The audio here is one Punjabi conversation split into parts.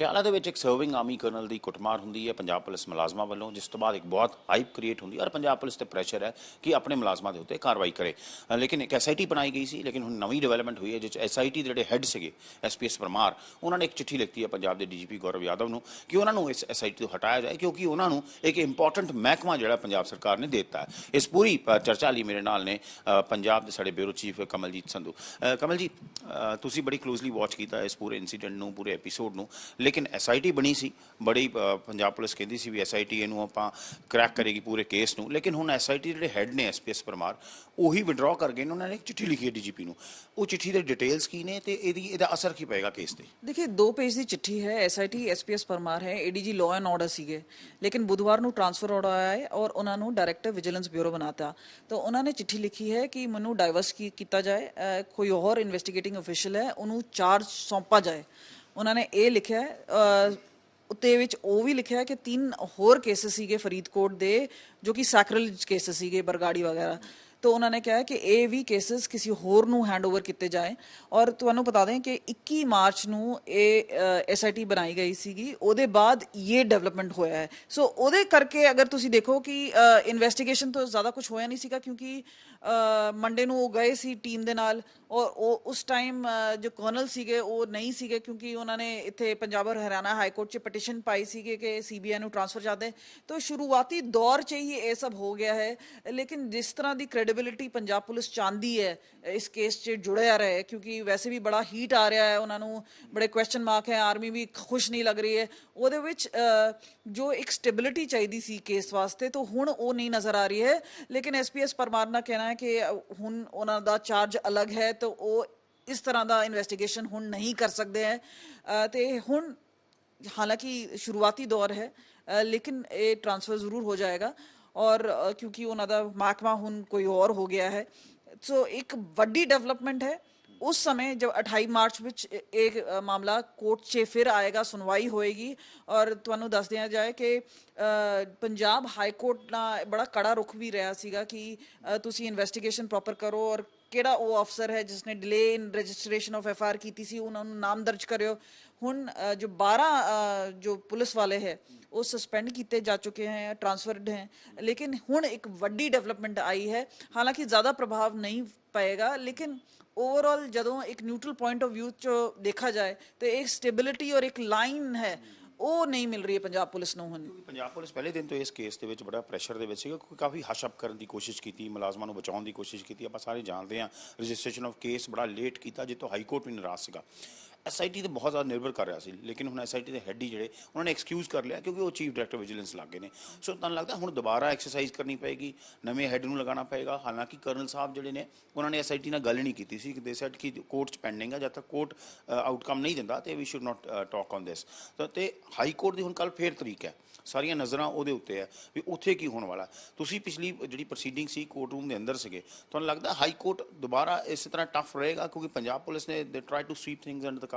ਪਟਿਆਲਾ ਦੇ ਵਿੱਚ ਇੱਕ ਸਰਵਿੰਗ ਆਰਮੀ ਕਰਨਲ ਦੀ ਕੁੱਟਮਾਰ ਹੁੰਦੀ ਹੈ, ਪੰਜਾਬ ਪੁਲਿਸ ਮੁਲਾਜ਼ਮਾਂ ਵੱਲੋਂ, ਜਿਸ ਤੋਂ ਬਾਅਦ ਇੱਕ ਬਹੁਤ ਹਾਈਪ ਕ੍ਰੀਏਟ ਹੁੰਦੀ ਹੈ ਔਰ ਪੰਜਾਬ ਪੁਲਿਸ ਤੇ ਪ੍ਰੈਸ਼ਰ ਹੈ ਕਿ ਆਪਣੇ ਮੁਲਾਜ਼ਮਾਂ ਦੇ ਉੱਤੇ ਕਾਰਵਾਈ ਕਰੇ। ਲੇਕਿਨ ਇੱਕ ਐਸਆਈਟੀ ਬਣਾਈ ਗਈ ਸੀ, ਲੇਕਿਨ ਹੁਣ ਨਵੀਂ ਡਿਵੈਲਪਮੈਂਟ ਹੋਈ ਹੈ, ਜਿਸ ਐਸਆਈਟੀ ਦੇ ਜਿਹੜੇ ਹੈੱਡ ਸੀਗੇ ਐਸਪੀਐਸ ਪਰਮਾਰ ਉਹਨਾਂ ਨੇ ਇੱਕ ਚਿੱਠੀ ਲਿਖਤੀ ਹੈ ਪੰਜਾਬ ਦੇ ਡੀਜੀਪੀ ਗੌਰਵ ਯਾਦਵ ਨੂੰ ਕਿ ਉਹਨਾਂ ਨੂੰ ਇਸ ਐਸਆਈਟੀ ਤੋਂ ਹਟਾਇਆ ਜਾਏ, ਕਿਉਂਕਿ ਉਹਨਾਂ ਨੂੰ ਇੱਕ ਇੰਪੋਰਟੈਂਟ ਮਹਿਕਮਾ ਜਿਹੜਾ ਪੰਜਾਬ ਸਰਕਾਰ ਨੇ ਦਿੱਤਾ ਹੈ। ਇਸ ਪੂਰੀ ਚਰਚਾ ਲਈ ਮੇਰੇ ਨਾਲ ਨੇ ਪੰਜਾਬ ਦੇ ਸਾਡੇ ਬਿਊਰੋ ਚੀਫ ਕਮਲਜੀਤ ਸੰਧੂ। ਕਮਲਜੀਤ ਤੁਸੀਂ ਬੜੀ ਕਲੋਜ਼ਲੀ ਵਾਚ ਕੀਤਾ ਇਸ ਪੂਰੇ ਇਨਸੀਡੈਂਟ ਨੂੰ, ਪੂਰੇ ਐਪੀਸੋਡ ਨੂੰ ਲੇਕਿਨ ਐਸਆਈਟੀ ਬਣੀ ਸੀ, ਬੜੀ ਪੰਜਾਬ ਪੁਲਿਸ ਕਹਿੰਦੀ ਸੀ ਵੀ ਐਸਆਈਟੀ ਇਹਨੂੰ ਆਪਾਂ ਕ੍ਰੈਕ ਕਰੇਗੀ ਪੂਰੇ ਕੇਸ ਨੂੰ। ਲੇਕਿਨ ਹੁਣ ਐਸਆਈਟੀ ਜਿਹੜੇ ਹੈੱਡ ਨੇ ਐਸਪੀਐਸ ਪਰਮਾਰ, ਉਹੀ ਵਿਡਰਾ ਕਰ ਗਏ ਉਹਨਾਂ ਨੇ ਇੱਕ ਚਿੱਠੀ ਲਿਖੀ ਹੈ ਡੀਜੀਪੀ ਨੂੰ। ਉਹ ਚਿੱਠੀ ਦੇ ਡਿਟੇਲਸ ਕੀ ਨੇ ਤੇ ਇਹਦੀ, ਇਹਦਾ ਅਸਰ ਕੀ ਪਏਗਾ ਕੇਸ ਤੇ? ਦੇਖਿਏ, ਦੋ ਪੇਜ ਦੀ ਚਿੱਠੀ ਹੈ ਐਸਆਈਟੀ ਐਸਪੀਐਸ ਪਰਮਾਰ ਹੈ ਏਡੀਜੀ ਲਾਅ ਐਂਡ ਆਰਡਰ ਸੀਗੇ। ਲੇਕਿਨ ਬੁੱਧਵਾਰ ਨੂੰ ਟ੍ਰਾਂਸਫਰ ਆਰਡਰ ਆਇਆ ਹੈ ਔਰ ਉਹਨਾਂ ਨੂੰ ਡਾਇਰੈਕਟ ਵਿਜੀਲੈਂਸ ਬਿਊਰੋ ਬਣਾਤਾ। ਤਾਂ ਉਹਨਾਂ ਨੇ ਚਿੱਠੀ ਲਿਖੀ ਹੈ ਕਿ ਮੈਨੂੰ ਡਾਈਵਰਸ ਕੀਤਾ ਜਾਏ ਕੋਈ ਹੋਰ ਇਨਵੈਸਟੀਗੇਟਿੰਗ ਅਫੀਸ਼ੀਅਲ ਹੈ, ਉਹਨੂੰ ਚਾਰਜ ਸੌਂਪਾ ਜਾਏ। ਉਹਨਾਂ ਨੇ ਇਹ ਲਿਖਿਆ ਉੱਤੇ ਵਿੱਚ ਉਹ ਵੀ ਲਿਖਿਆ ਕਿ ਤਿੰਨ ਹੋਰ ਕੇਸਸ ਸੀਗੇ ਫਰੀਦਕੋਟ ਦੇ, ਜੋ ਕਿ ਸੈਕਰੇਜ ਕੇਸਸ ਸੀਗੇ, ਬਰਗਾੜੀ ਵਗੈਰਾ। ਤਾਂ ਉਹਨਾਂ ਨੇ ਕਿਹਾ ਕਿ ਇਹ ਵੀ ਕੇਸਸ ਕਿਸੇ ਹੋਰ ਨੂੰ ਹੈਂਡਓਵਰ ਕੀਤੇ ਜਾਏ। ਔਰ ਤੁਹਾਨੂੰ ਬਤਾ ਦੇਂ ਕਿ 21 ਮਾਰਚ ਨੂੰ ਇਹ ਐਸਆਈਟੀ ਬਣਾਈ ਗਈ ਸੀਗੀ। ਉਹਦੇ ਬਾਅਦ ਇਹ ਡਿਵੈਲਪਮੈਂਟ ਹੋਇਆ ਹੈ। ਸੋ ਉਹਦੇ ਕਰਕੇ ਅਗਰ ਤੁਸੀਂ ਦੇਖੋ ਕਿ ਇਨਵੈਸਟੀਗੇਸ਼ਨ ਤੋਂ ਜ਼ਿਆਦਾ ਕੁਝ ਹੋਇਆ ਨਹੀਂ ਸੀਗਾ ਕਿਉਂਕਿ ਮੰਡੇ ਨੂੰ ਉਹ ਗਏ ਸੀ ਟੀਮ ਦੇ ਨਾਲ। ਔਰ ਉਹ ਉਸ ਟਾਈਮ ਜੋ ਕਰਨਲ ਸੀਗੇ, ਉਹ ਨਹੀਂ ਸੀਗੇ ਕਿਉਂਕਿ ਉਹਨਾਂ ਨੇ ਇੱਥੇ ਪੰਜਾਬ ਔਰ ਹਰਿਆਣਾ ਹਾਈ ਕੋਰਟ 'ਚ ਪਟੀਸ਼ਨ ਪਾਈ ਸੀਗੇ ਕਿ ਸੀਬੀਆਈ ਨੂੰ ਟ੍ਰਾਂਸਫਰ ਚਾਹਦੇ ਤਾਂ ਸ਼ੁਰੂਆਤੀ ਦੌਰ 'ਚ ਹੀ ਇਹ ਸਭ ਹੋ ਗਿਆ ਹੈ। ਲੇਕਿਨ ਜਿਸ ਤਰ੍ਹਾਂ ਦੀ ਕ੍ਰੈਡਿਟ ਕ੍ਰੈਡੀਬਿਲਿਟੀ ਪੰਜਾਬ ਪੁਲਿਸ ਚਾਹੁੰਦੀ ਹੈ ਇਸ ਕੇਸ 'ਚ ਜੁੜਿਆ ਰਹੇ ਕਿਉਂਕਿ ਵੈਸੇ ਵੀ ਬੜਾ ਹੀਟ ਆ ਰਿਹਾ ਹੈ ਉਹਨਾਂ ਨੂੰ ਬੜੇ ਕੁਐਸਚਨ ਮਾਰਕ ਹੈ ਆਰਮੀ ਵੀ ਖੁਸ਼ ਨਹੀਂ ਲੱਗ ਰਹੀ ਹੈ। ਉਹਦੇ ਵਿੱਚ ਜੋ ਇੱਕ ਸਟੇਬਿਲਿਟੀ ਚਾਹੀਦੀ ਸੀ ਕੇਸ ਵਾਸਤੇ ਤਾਂ ਹੁਣ ਉਹ ਨਹੀਂ ਨਜ਼ਰ ਆ ਰਹੀ ਹੈ। ਲੇਕਿਨ ਐਸਪੀਐਸ ਪਰਮਾਰ ਦਾ ਕਹਿਣਾ ਹੈ ਕਿ ਹੁਣ ਉਹਨਾਂ ਦਾ ਚਾਰਜ ਅਲੱਗ ਹੈ ਤਾਂ ਉਹ ਇਸ ਤਰ੍ਹਾਂ ਦਾ ਇਨਵੈਸਟੀਗੇਸ਼ਨ ਹੁਣ ਨਹੀਂ ਕਰ ਸਕਦੇ ਹੈ। ਅ, ਤੇ ਹੁਣ ਹਾਲਾਂਕਿ ਸ਼ੁਰੂਆਤੀ ਦੌਰ ਹੈ ਲੇਕਿਨ ਇਹ ਟ੍ਰਾਂਸਫਰ ਜ਼ਰੂਰ ਹੋ ਜਾਏਗਾ। ਔਰ ਕਿਉਂਕਿ ਉਹਨਾਂ ਦਾ ਮਹਿਕਮਾ ਹੁਣ ਕੋਈ ਹੋਰ ਹੋ ਗਿਆ ਹੈ ਸੋ ਇੱਕ ਵੱਡੀ ਡਿਵੈਲਪਮੈਂਟ ਹੈ ਉਸ ਸਮੇਂ ਜਬ 28 ਮਾਰਚ ਵਿੱਚ ਇਹ ਮਾਮਲਾ ਕੋਰਟ 'ਚ ਫਿਰ ਆਏਗਾ ਸੁਣਵਾਈ ਹੋਏਗੀ ਔਰ ਤੁਹਾਨੂੰ ਦੱਸ ਦਿਆ ਜਾਏ ਕਿ ਪੰਜਾਬ ਹਾਈ ਕੋਰਟ ਦਾ ਬੜਾ ਕੜਾ ਰੁਖ ਵੀ ਰਿਹਾ ਸੀਗਾ ਕਿ ਤੁਸੀਂ ਇਨਵੈਸਟੀਗੇਸ਼ਨ ਪ੍ਰੋਪਰ ਕਰੋ ਔਰ ਕਿਹੜਾ ਉਹ ਅਫਸਰ ਹੈ ਜਿਸ ਨੇ delay in registration of F R ਕੀਤੀ ਸੀ? ਉਹਨਾਂ ਨੂੰ ਨਾਮ ਦਰਜ ਕਰਿਓ। ਹੁਣ ਜੋ 12 ਜੋ ਪੁਲਿਸ ਵਾਲੇ ਹੈ, ਉਹ ਸਸਪੈਂਡ ਕੀਤੇ ਜਾ ਚੁੱਕੇ ਹੈ ਟ੍ਰਾਂਸਫਰਡ ਹੈ। ਲੇਕਿਨ ਹੁਣ ਇੱਕ ਵੱਡੀ ਡਿਵੈਲਪਮੈਂਟ ਆਈ ਹੈ। ਹਾਲਾਂਕਿ ਜ਼ਿਆਦਾ ਪ੍ਰਭਾਵ ਨਹੀਂ ਪਏਗਾ, ਲੇਕਿਨ ਓਵਰਆਲ ਜਦੋਂ ਇੱਕ ਨਿਊਟਰਲ ਪੁਆਇੰਟ ਆਫ View ਚ ਦੇਖਾ ਜਾਏ, ਤੇ ਇੱਕ ਸਟੇਬਿਲਿਟੀ ਔਰ ਇੱਕ ਲਾਈਨ ਹੈ ਉਹ ਨਹੀਂ ਮਿਲ ਰਹੀ ਹੈ ਪੰਜਾਬ ਪੁਲਿਸ ਨੂੰ ਹੁਣ। ਪੰਜਾਬ ਪੁਲਿਸ ਪਹਿਲੇ ਦਿਨ ਤੋਂ ਇਸ ਕੇਸ ਦੇ ਵਿੱਚ ਬੜਾ ਪ੍ਰੈਸ਼ਰ ਦੇ ਵਿੱਚ ਸੀਗਾ, ਕਿਉਂਕਿ ਕਾਫੀ ਹਸ਼ ਕਰਨ ਦੀ ਕੋਸ਼ਿਸ਼ ਕੀਤੀ, ਮੁਲਾਜ਼ਮਾਂ ਨੂੰ ਬਚਾਉਣ ਦੀ ਕੋਸ਼ਿਸ਼ ਕੀਤੀ। ਆਪਾਂ ਸਾਰੇ ਜਾਣਦੇ ਹਾਂ ਰਜਿਸਟ੍ਰੇਸ਼ਨ ਆਫ ਕੇਸ ਬੜਾ ਲੇਟ ਕੀਤਾ ਜਿੱਤੋਂ ਹਾਈ ਕੋਰਟ ਵੀ ਨਾਰਾਜ਼ ਸੀਗਾ। ਐਸਆਈਟੀ ਤੇ ਬਹੁਤ ਜ਼ਿਆਦਾ ਨਿਰਭਰ ਕਰ ਰਿਹਾ ਸੀ, ਲੇਕਿਨ ਹੁਣ ਐਸਆਈਟੀ ਦੇ ਹੈੱਡ ਹੀ ਜਿਹੜੇ, ਉਹਨਾਂ ਨੇ ਐਕਸਕਿਊਜ਼ ਕਰ ਲਿਆ ਕਿਉਂਕਿ ਉਹ ਚੀਫ ਡਾਇਰੈਕਟਰ ਵਿਜੀਲੈਂਸ ਲੱਗੇ ਨੇ। ਸੋ ਤੁਹਾਨੂੰ ਲੱਗਦਾ ਹੁਣ ਦੁਬਾਰਾ ਐਕਸਰਸਾਈਜ਼ ਕਰਨੀ ਪਏਗੀ, ਨਵੇਂ ਹੈੱਡ ਨੂੰ ਲਗਾਉਣਾ ਪਏਗਾ? ਹਾਲਾਂਕਿ ਕਰਨਲ ਸਾਹਿਬ ਜਿਹੜੇ ਨੇ, ਉਹਨਾਂ ਨੇ ਐਸਆਈਟੀ ਨਾਲ ਗੱਲ ਨਹੀਂ ਕੀਤੀ ਸੀ ਕਿ ਦੇ ਸੈਡ ਕਿ ਕੋਰਟ ਚ ਪੈਂਡਿੰਗ ਹੈ ਜਦ ਤੱਕ ਕੋਰਟ ਆਊਟਕਮ ਨਹੀਂ ਦਿੰਦਾ ਤੇ we should not talk on this ਤੇ ਹਾਈ ਕੋਰਟ ਦੀ ਹੁਣ ਕੱਲ ਫੇਰ ਤਰੀਕ ਹੈ। ਸਾਰੀਆਂ ਨਜ਼ਰਾਂ ਉਹਦੇ ਉੱਤੇ ਹੈ ਵੀ ਉੱਥੇ ਕੀ ਹੋਣ ਵਾਲਾ। ਤੁਸੀਂ ਪਿਛਲੀ ਜਿਹੜੀ ਪ੍ਰੋਸੀਡਿੰਗ ਸੀ ਕੋਰਟ ਰੂਮ ਦੇ ਅੰਦਰ ਸੀਗੇ, ਤੁਹਾਨੂੰ ਲੱਗਦਾ ਹਾਈ ਕੋਰਟ ਦੁਬਾਰਾ ਇਸੇ ਤਰ੍ਹਾਂ ਟਫ ਰਹੇਗਾ ਕਿਉਂਕਿ ਪੰਜਾਬ ਪੁਲਿਸ ਨੇ they try to sweep things under the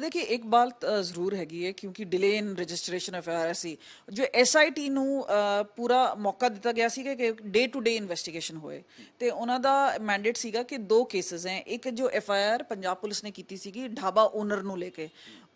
ਦੇਖੀ, ਇੱਕ ਬਾਤ ਜ਼ਰੂਰ ਹੈਗੀ ਹੈ ਕਿਉਂਕਿ delay in registration of RC ਜੋ ਐਸਆਈਟੀ ਨੂੰ ਪੂਰਾ ਮੌਕਾ ਦਿੱਤਾ ਗਿਆ ਸੀ ਕਿ ਡੇ ਟੂ ਡੇ ਇਨਵੈਸਟੀਗੇਸ਼ਨ ਹੋਏ। ਤੇ ਉਹਨਾਂ ਦਾ ਮੈਂਡੇਟ ਸੀਗਾ ਕਿ ਦੋ ਕੇਸਸ ਹੈ ਇੱਕ ਜੋ ਐਫਆਈਆਰ ਪੰਜਾਬ ਪੁਲਿਸ ਨੇ ਕੀਤੀ ਸੀਗੀ, ਢਾਬਾ ਓਨਰ ਨੂੰ ਲੈ ਕੇ।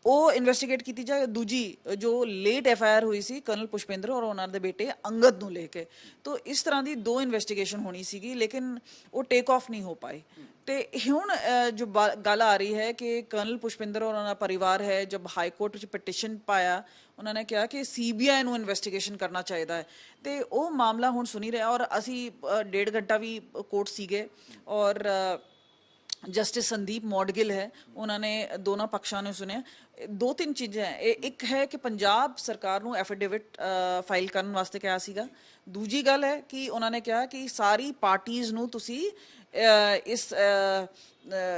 ਉਹ ਇਨਵੈਸਟੀਗੇਟ ਕੀਤੀ ਜਾਏ ਦੂਜੀ, ਜੋ ਲੇਟ ਐਫ ਆਈ ਆਰ ਹੋਈ ਸੀ ਕਰਨਲ ਪੁਸ਼ਪਿੰਦਰ ਔਰ ਉਹਨਾਂ ਦੇ ਬੇਟੇ ਅੰਗਦ ਨੂੰ ਲੈ ਕੇ। ਤੋਂ ਇਸ ਤਰ੍ਹਾਂ ਦੀ ਦੋ ਇਨਵੈਸਟੀਗੇਸ਼ਨ ਹੋਣੀ ਸੀਗੀ, ਲੇਕਿਨ ਉਹ ਟੇਕ ਆਫ ਨਹੀਂ ਹੋ ਪਾਈ ਤੇ ਹੁਣ ਜੋ ਬਾ- ਗੱਲ ਆ ਰਹੀ ਹੈ ਕਿ ਕਰਨਲ ਪੁਸ਼ਪਿੰਦਰ ਔਰ ਉਹਨਾਂ ਦਾ ਪਰਿਵਾਰ ਹੈ, ਜਬ ਹਾਈ ਕੋਰਟ ਵਿੱਚ ਪਟੀਸ਼ਨ ਪਾਇਆ, ਉਹਨਾਂ ਨੇ ਕਿਹਾ ਕਿ ਸੀਬੀਆਈ ਨੂੰ ਇਨਵੈਸਟੀਗੇਸ਼ਨ ਕਰਨਾ ਚਾਹੀਦਾ ਹੈ। ਤੇ ਉਹ ਮਾਮਲਾ ਹੁਣ ਸੁਣੀ ਰਿਹਾ ਔਰ ਅਸੀਂ ਡੇਢ ਘੰਟਾ ਵੀ ਕੋਰਟ ਸੀਗੇ ਔਰ ਜਸਟਿਸ ਸੰਦੀਪ ਮੋਡਗਿਲ ਹੈ ਉਹਨਾਂ ਨੇ ਦੋਨਾਂ ਪੱਖਾਂ ਨੂੰ ਸੁਣਿਆ ਇਹ ਦੋ ਤਿੰਨ ਚੀਜ਼ਾਂ ਹੈ ਇਹ ਇੱਕ ਹੈ ਕਿ ਪੰਜਾਬ ਸਰਕਾਰ ਨੂੰ ਐਫੀਡੇਵਿਟ ਫਾਈਲ ਕਰਨ ਵਾਸਤੇ ਕਿਹਾ ਸੀਗਾ ਦੂਜੀ ਗੱਲ ਹੈ ਕਿ ਉਹਨਾਂ ਨੇ ਕਿਹਾ ਕਿ ਸਾਰੀ ਪਾਰਟੀਆਂ ਨੂੰ ਤੁਸੀਂ ਅ, ਇਸ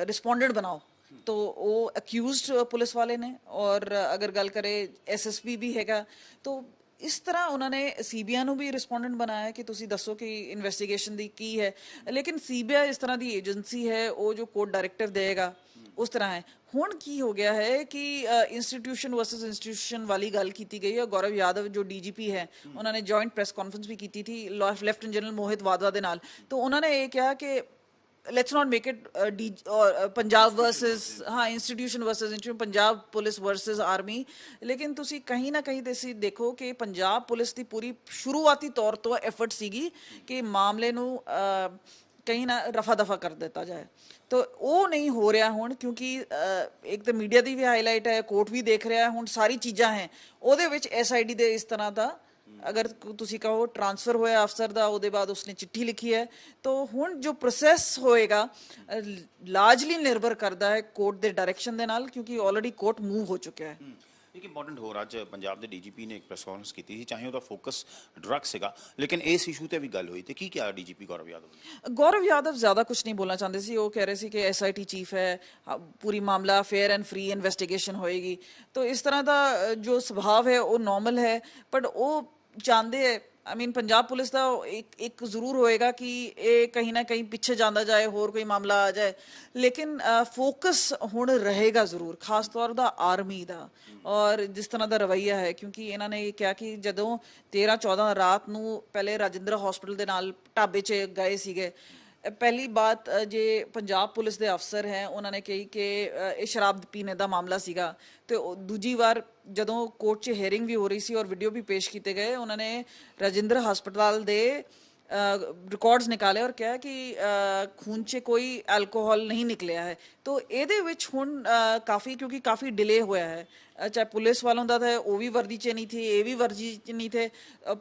ਰਿਸਪੋਂਡੈਂਟ ਬਣਾਓ तो वो ਅਕਿਊਜ਼ਡ ਪੁਲਿਸ ਵਾਲੇ ਨੇ ਔਰ ਅਗਰ ਗੱਲ ਕਰੇ ਐਸਐਸਪੀ ਵੀ ਹੈਗਾ तो ਇਸ ਤਰ੍ਹਾਂ ਉਹਨਾਂ ਨੇ ਸੀਬੀਆਈ ਨੂੰ ਵੀ ਰਿਸਪੋਂਡੈਂਟ ਬਣਾਇਆ ਕਿ ਤੁਸੀਂ ਦੱਸੋ ਕਿ ਇਨਵੈਸਟੀਗੇਸ਼ਨ ਦੀ ਕੀ ਹੈ। ਲੇਕਿਨ ਸੀਬੀਆਈ ਇਸ ਤਰ੍ਹਾਂ ਦੀ ਏਜੰਸੀ ਹੈ, ਉਹ ਜੋ ਕੋਰਟ ਡਾਇਰੈਕਟਿਵ ਦੇਗਾ ਉਸ ਤਰ੍ਹਾਂ ਹੈ। ਹੁਣ ਕੀ ਹੋ ਗਿਆ ਹੈ ਕਿ ਇੰਸਟੀਟਿਊਸ਼ਨ ਵਰਸਸ ਇੰਸਟੀਟਿਊਸ਼ਨ ਵਾਲੀ ਗੱਲ ਕੀਤੀ ਗਈ ਹੈ। ਗੌਰਵ ਯਾਦਵ ਜੋ ਡੀਜੀਪੀ ਹੈ, ਉਹਨਾਂ ਨੇ ਜੁਆਇੰਟ ਪ੍ਰੈਸ ਕਾਨਫਰੰਸ ਵੀ ਕੀਤੀ ਥੀ ਲੈਫਟੀਨੈਂਟ ਜਨਰਲ ਮੋਹਿਤ ਵਾਦਵਾ ਦੇ ਨਾਲ। ਤਾਂ ਉਹਨਾਂ ਨੇ ਇਹ ਕਿਹਾ ਕਿ let's not make it uh, D, or uh, Punjab versus ਹਾਂ institution versus institution Punjab police versus army ਲੇਕਿਨ ਤੁਸੀਂ ਕਹੀਂ ਨਾ ਕਹੀਂ ਤੁਸੀਂ ਦੇਖੋ ਕਿ ਪੰਜਾਬ ਪੁਲਿਸ ਦੀ ਪੂਰੀ ਸ਼ੁਰੂਆਤੀ ਤੌਰ ਤੋਂ ਐਫਰਟ ਸੀਗੀ ਕਿ ਮਾਮਲੇ ਨੂੰ ਕਹੀਂ ਨਾ ਰਫਾ ਦਫਾ ਕਰ ਦਿੱਤਾ ਜਾਏ ਤੋ ਉਹ ਨਹੀਂ ਹੋ ਰਿਹਾ ਹੁਣ ਕਿਉਂਕਿ ਇੱਕ ਤਾਂ ਮੀਡੀਆ ਦੀ ਵੀ ਹਾਈਲਾਈਟ ਹੈ ਕੋਰਟ ਵੀ ਦੇਖ ਰਿਹਾ ਹੁਣ ਸਾਰੀ ਚੀਜ਼ਾਂ ਹੈ ਉਹਦੇ ਵਿੱਚ ਐਸਆਈਡੀ ਦੇ ਇਸ ਤਰ੍ਹਾਂ ਦਾ ਅਗਰ ਤੁਸੀਂ ਕਹੋ ਟਰਾਂਸਫਰ ਹੋਇਆ ਅਫਸਰ ਦਾ ਉਹਦੇ ਬਾਅਦ ਉਸਨੇ ਚਿੱਠੀ ਲਿਖੀ ਹੈ ਤਾਂ ਹੁਣ ਜੋ ਪ੍ਰੋਸੈਸ ਹੋਏਗਾ ਲਾਰਜਲੀ ਨਿਰਭਰ ਕਰਦਾ ਹੈ ਕੋਰਟ ਦੇ ਡਾਇਰੈਕਸ਼ਨ ਦੇ ਨਾਲ ਕਿਉਂਕਿ ਆਲਰੇਡੀ ਕੋਰਟ ਮੂਵ ਹੋ ਚੁੱਕਿਆ ਹੈ। ਇੱਕ ਇੰਪੋਰਟੈਂਟ ਹੋਰ ਅੱਜ ਪੰਜਾਬ ਦੇ ਡੀਜੀਪੀ ਨੇ ਇੱਕ ਪ੍ਰੈਸ ਕਾਨਫਰੰਸ ਕੀਤੀ ਸੀ ਚਾਹੇ ਉਹਦਾ ਫੋਕਸ ਡਰੱਗ ਸੀਗਾ ਲੇਕਿਨ ਇਸ ਇਸ਼ੂ ਤੇ ਵੀ ਗੱਲ ਹੋਈ ਤੇ ਕੀ ਕਿਹਾ ਡੀਜੀਪੀ ਗੌਰਵ ਯਾਦਵ ਗੌਰਵ ਯਾਦਵ ਜ਼ਿਆਦਾ ਕੁਝ ਨਹੀਂ ਬੋਲਣਾ ਚਾਹੁੰਦੇ ਸੀ ਉਹ ਕਹਿ ਰਹੇ ਸੀ ਕਿ ਐਸਆਈਟੀ ਚੀਫ ਹੈ ਪੂਰੀ ਮਾਮਲਾ ਫੇਅਰ ਐਂਡ ਫ੍ਰੀ ਇਨਵੈਸਟੀਗੇਸ਼ਨ ਹੋਏਗੀ। ਤਾਂ ਇਸ ਤਰ੍ਹਾਂ ਦਾ ਜੋ ਸੁਭਾਅ ਹੈ ਉਹ ਨਾਰਮਲ ਹੈ ਬਟ ਉਹ ਜਾਂਦੇ ਹੈ ਆਈ ਮੀਨ ਪੰਜਾਬ ਪੁਲਿਸ ਦਾ ਇੱਕ ਇੱਕ ਜ਼ਰੂਰ ਹੋਏਗਾ ਕਿ ਇਹ ਕहीं ਨਾ ਕहीं ਪਿੱਛੇ ਜਾਂਦਾ ਜਾਏ, ਹੋਰ ਕੋਈ ਮਾਮਲਾ ਆ ਜਾਏ। ਲੇਕਿਨ ਫੋਕਸ ਹੁਣ ਰਹੇਗਾ ਜ਼ਰੂਰ, ਖਾਸ ਤੌਰ ਦਾ ਆਰਮੀ ਦਾ। ਔਰ ਜਿਸ ਤਰ੍ਹਾਂ ਦਾ ਰਵਈਆ ਹੈ, ਕਿਉਂਕਿ ਇਹਨਾਂ ਨੇ ਇਹ ਕਿਹਾ ਕਿ ਜਦੋਂ 13 14 ਰਾਤ ਨੂੰ ਪਹਿਲੇ ਰਾਜਿੰਦਰ ਹਸਪੀਟਲ ਦੇ ਨਾਲ ਢਾਬੇ 'ਚ ਗਏ ਸੀਗੇ ਪਹਿਲੀ ਬਾਤ ਜੇ ਪੰਜਾਬ ਪੁਲਿਸ ਦੇ ਅਫਸਰ ਹੈ, ਉਹਨਾਂ ਨੇ ਕਹੀ ਕਿ ਇਹ ਸ਼ਰਾਬ ਪੀਣੇ ਦਾ ਮਾਮਲਾ ਸੀਗਾ। ਤੇ ਦੂਜੀ ਵਾਰ ਜਦੋਂ ਕੋਰਟ 'ਚ ਹੀਅਰਿੰਗ ਵੀ ਹੋ ਰਹੀ ਸੀ ਔਰ ਵੀਡੀਓ ਵੀ ਪੇਸ਼ ਕੀਤੇ ਗਏ, ਉਹਨਾਂ ਨੇ ਰਾਜਿੰਦਰ ਹਸਪਤਾਲ ਦੇ ਰਿਕਾਰਡਸ ਨਿਕਾਲੇ ਔਰ ਕਿਹਾ ਕਿ ਖੂਨ 'ਚ ਕੋਈ ਐਲਕੋਹਲ ਨਹੀਂ ਨਿਕਲਿਆ ਹੈ। तो ਇਹਦੇ ਵਿੱਚ ਹੁਣ ਕਾਫੀ, ਕਿਉਂਕਿ ਕਾਫੀ ਡਿਲੇ ਹੋਇਆ ਹੈ। ਚਾਹੇ ਪੁਲਿਸ ਵਾਲੋਂ ਦਾ ਤਾਂ ਉਹ ਵੀ ਵਰਦੀ 'ਚ ਨਹੀਂ ਥੀ, ਇਹ ਵੀ ਵਰਦੀ 'ਚ ਨਹੀਂ ਥੇ।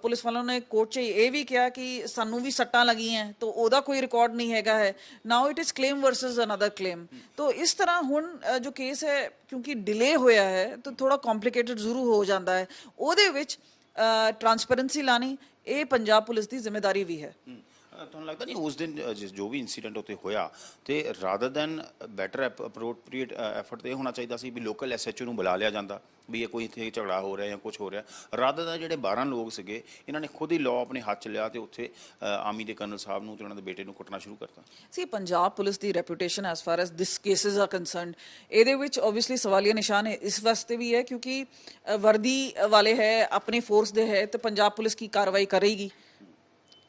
ਪੁਲਿਸ ਵਾਲੋਂ ਨੇ ਕੋਰਟ 'ਚ ਇਹ ਵੀ ਕਿਹਾ ਕਿ ਸਾਨੂੰ ਵੀ ਸੱਟਾਂ ਲੱਗੀਆਂ ਤਾਂ ਉਹਦਾ ਕੋਈ ਰਿਕਾਰਡ ਨਹੀਂ ਹੈਗਾ ਹੈ। Now it is claim versus another claim ਤਾਂ ਇਸ ਤਰ੍ਹਾਂ ਹੁਣ ਜੋ ਕੇਸ ਹੈ, ਕਿਉਂਕਿ ਡਿਲੇ ਹੋਇਆ ਹੈ, ਤਾਂ ਥੋੜਾ ਕੰਪਲਿਕੇਟਡ ਜ਼ਰੂਰ ਹੋ ਜਾਂਦਾ ਹੈ। ਉਹਦੇ ਵਿੱਚ ਟਰਾਂਸਪੇਰੈਂਸੀ ਲਾਣੀ ਇਹ ਪੰਜਾਬ ਪੁਲਿਸ ਦੀ ਜ਼ਿੰਮੇਵਾਰੀ ਵੀ ਹੈ। ਤੁਹਾਨੂੰ ਲੱਗਦਾ ਨਹੀਂ ਉਸ ਦਿਨ ਜਿਸ ਜੋ ਵੀ ਇਨਸੀਡੈਂਟ ਉੱਤੇ ਹੋਇਆ, ਤੇ rather than better appropriate effort ਤੇ ਹੋਣਾ ਚਾਹੀਦਾ ਸੀ ਵੀ ਲੋਕਲ ਐਸਐਚਓ ਨੂੰ ਬੁਲਾ ਲਿਆ ਜਾਂਦਾ, ਵੀ ਇਹ ਕੋਈ ਇੱਥੇ ਝਗੜਾ ਹੋ ਰਿਹਾ ਜਾਂ ਕੁਝ ਹੋ ਰਿਹਾ। ਰਾਦਰ ਦਾ ਜਿਹੜੇ 12 ਲੋਕ ਸੀਗੇ, ਇਹਨਾਂ ਨੇ ਖੁਦ ਹੀ ਲਾਅ ਆਪਣੇ ਹੱਥ ਚ ਲਿਆ ਤੇ ਉੱਥੇ ਆਮੀ ਦੇ ਕਰਨਲ ਸਾਹਿਬ ਨੂੰ ਤੇ ਉਹਨਾਂ ਦੇ ਬੇਟੇ ਨੂੰ ਕੁੱਟਣਾ ਸ਼ੁਰੂ ਕਰਤਾ। ਸੀ, Punjab police the reputation as far as this cases are concerned ਇਹਦੇ ਵਿੱਚ ਆਬਵੀਅਸਲੀ ਸਵਾਲੀਆ ਨਿਸ਼ਾਨ ਹੈ ਇਸ ਵਾਸਤੇ ਵੀ ਹੈ ਕਿਉਂਕਿ ਵਰਦੀ ਵਾਲੇ ਹੈ, ਆਪਣੇ ਫੋਰਸ ਦੇ ਹੈ, ਤੇ ਪੰਜਾਬ ਪੁਲਿਸ ਕੀ ਕਾਰਵਾਈ ਕਰੇਗੀ?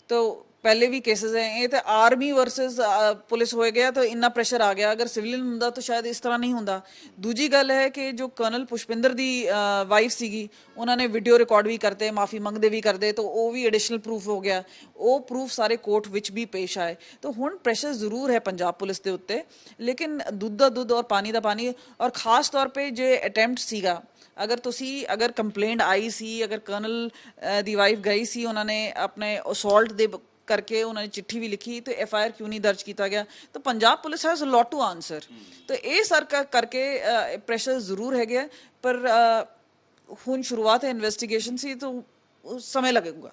ਤੋ ਪਹਿਲੇ ਵੀ ਕੇਸਸ ਹੈ, ਇਹ ਤਾਂ ਆਰਮੀ ਵਰਸਸ ਪੁਲਿਸ ਹੋਏ ਗਿਆ ਤਾਂ ਇੰਨਾ ਪ੍ਰੈਸ਼ਰ ਆ ਗਿਆ। ਅਗਰ ਸਿਵਲੀਅਨ ਹੁੰਦਾ ਤਾਂ ਸ਼ਾਇਦ ਇਸ ਤਰ੍ਹਾਂ ਨਹੀਂ ਹੁੰਦਾ। ਦੂਜੀ ਗੱਲ ਹੈ ਕਿ ਜੋ ਕਰਨਲ ਪੁਸ਼ਪਿੰਦਰ ਦੀ ਵਾਈਫ ਸੀਗੀ, ਉਹਨਾਂ ਨੇ ਵੀਡੀਓ ਰਿਕਾਰਡ ਵੀ ਕਰਤੇ, ਮਾਫੀ ਮੰਗਦੇ ਵੀ ਕਰਦੇ, ਤਾਂ ਉਹ ਵੀ ਐਡੀਸ਼ਨਲ ਪ੍ਰੂਫ ਹੋ ਗਿਆ। ਉਹ ਪ੍ਰੂਫ ਸਾਰੇ ਕੋਰਟ ਵਿੱਚ ਵੀ ਪੇਸ਼ ਆਏ। ਤਾਂ ਹੁਣ ਪ੍ਰੈਸ਼ਰ ਜ਼ਰੂਰ ਹੈ ਪੰਜਾਬ ਪੁਲਿਸ ਦੇ ਉੱਤੇ। ਲੇਕਿਨ ਦੁੱਧ ਦਾ ਦੁੱਧ ਔਰ ਪਾਣੀ ਦਾ ਪਾਣੀ, ਔਰ ਖਾਸ ਤੌਰ ਤੇ ਜੇ ਅਟੈਂਪਟ ਸੀਗਾ, ਅਗਰ ਤੁਸੀਂ, ਅਗਰ ਕੰਪਲੇਂਟ ਆਈ ਸੀ, ਅਗਰ ਕਰਨਲ ਦੀ ਵਾਈਫ ਗਈ ਸੀ, ਉਹਨਾਂ ਨੇ ਆਪਣੇ ਅਸੌਲਟ ਦੇ ਕਰਕੇ ਉਹਨਾਂ ਨੇ ਚਿੱਠੀ ਵੀ ਲਿਖੀ ਤੇ ਐਫ ਆਈ ਆਰ ਕਿਉਂ ਨਹੀਂ ਦਰਜ ਕੀਤਾ ਗਿਆ? ਤਾਂ Punjab police has a lot to answer ਤਾਂ ਇਹ ਸਰ ਕਰਕੇ ਪ੍ਰੈਸ਼ਰ ਜ਼ਰੂਰ ਹੈਗਾ ਪਰ ਹੁਣ ਸ਼ੁਰੂਆਤ ਹੈ ਇਨਵੈਸਟੀਗੇਸ਼ਨ ਸੀ ਤਾਂ ਸਮੇਂ ਲੱਗੇਗਾ।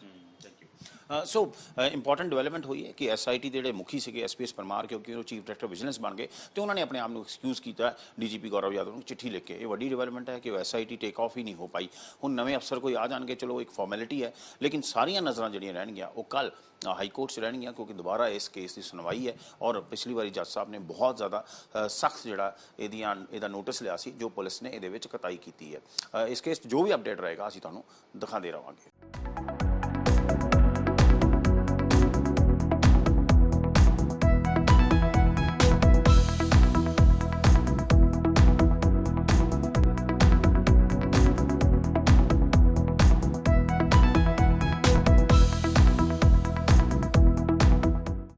ਸੋ ਇੰਪੋਰਟੈਂਟ ਡਿਵੈਲਪਮੈਂਟ ਹੋਈ ਹੈ ਕਿ ਐਸਆਈਟੀ ਦੇ ਜਿਹੜੇ ਮੁਖੀ ਸੀਗੇ ਐਸਪੀਐਸ ਪਰਮਾਰ ਕਿਉਂਕਿ ਉਹ ਚੀਫ ਡਾਇਰੈਕਟਰ ਵਿਜੀਲੈਂਸ ਬਣ ਗਏ ਤੇ ਉਹਨਾਂ ਨੇ ਆਪਣੇ ਆਪ ਨੂੰ ਐਕਸਕਿਊਜ਼ ਕੀਤਾ ਡੀਜੀਪੀ ਗੌਰਵ ਯਾਦਵ ਨੂੰ ਚਿੱਠੀ ਲਿਖ ਕੇ ਇਹ ਵੱਡੀ ਡਿਵੈਲਪਮੈਂਟ ਹੈ ਕਿ ਉਹ ਐਸਆਈਟੀ ਟੇਕ ਆਫ ਹੀ ਨਹੀਂ ਹੋ ਪਾਈ ਹੁਣ ਨਵੇਂ ਅਫਸਰ ਕੋਈ ਆ ਜਾਣਗੇ ਚਲੋ ਇੱਕ ਫਾਰਮੈਲਿਟੀ ਹੈ ਲੇਕਿਨ ਸਾਰੀਆਂ ਨਜ਼ਰਾਂ ਜਿਹੜੀਆਂ ਰਹਿਣਗੀਆਂ ਉਹ ਕੱਲ ਹਾਈ ਕੋਰਟ 'ਚ ਰਹਿਣਗੀਆਂ ਕਿਉਂਕਿ ਦੁਬਾਰਾ ਇਸ ਕੇਸ ਦੀ ਸੁਣਵਾਈ ਹੈ ਔਰ ਪਿਛਲੀ ਵਾਰੀ ਜੱਜ ਸਾਹਿਬ ਨੇ ਬਹੁਤ ਜ਼ਿਆਦਾ ਸਖਤ ਜਿਹੜਾ ਇਹਦੀਆਂ ਇਹਦਾ ਨੋਟਿਸ ਲਿਆ ਸੀ ਜੋ ਪੁਲਿਸ ਨੇ ਇਹਦੇ ਵਿੱਚ ਕਤਾਈ ਕੀਤੀ ਹੈ ਅ, ਇਸ ਕੇਸ 'ਚ ਜੋ ਵੀ ਅਪਡੇਟ ਰਹੇਗਾ ਅਸੀਂ ਤੁਹਾਨੂੰ ਦਿਖਾਉਂਦੇ ਰਵਾਂਗੇ